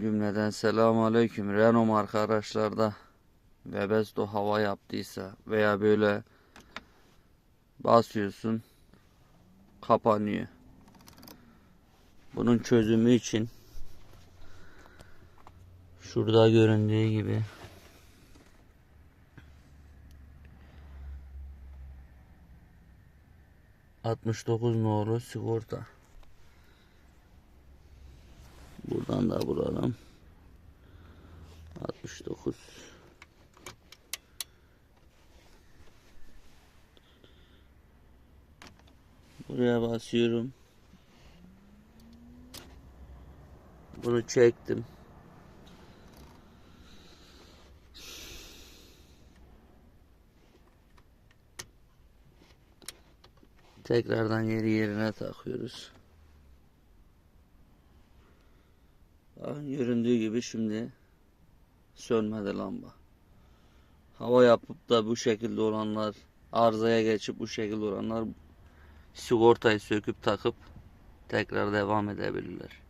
Cümleden selamun aleyküm. Renault marka araçlarda Webesto hava yaptıysa veya böyle basıyorsun kapanıyor. Bunun çözümü için şurada göründüğü gibi ...69 nolu sigorta. Buradan da vuralım. 69. Buraya basıyorum. Bunu çektim. Tekrardan yeri yerine takıyoruz. Bakın göründüğü gibi şimdi sönmedi lamba. Hava yapıp da bu şekilde olanlar arızaya geçip bu şekilde olanlar sigortayı söküp takıp tekrar devam edebilirler.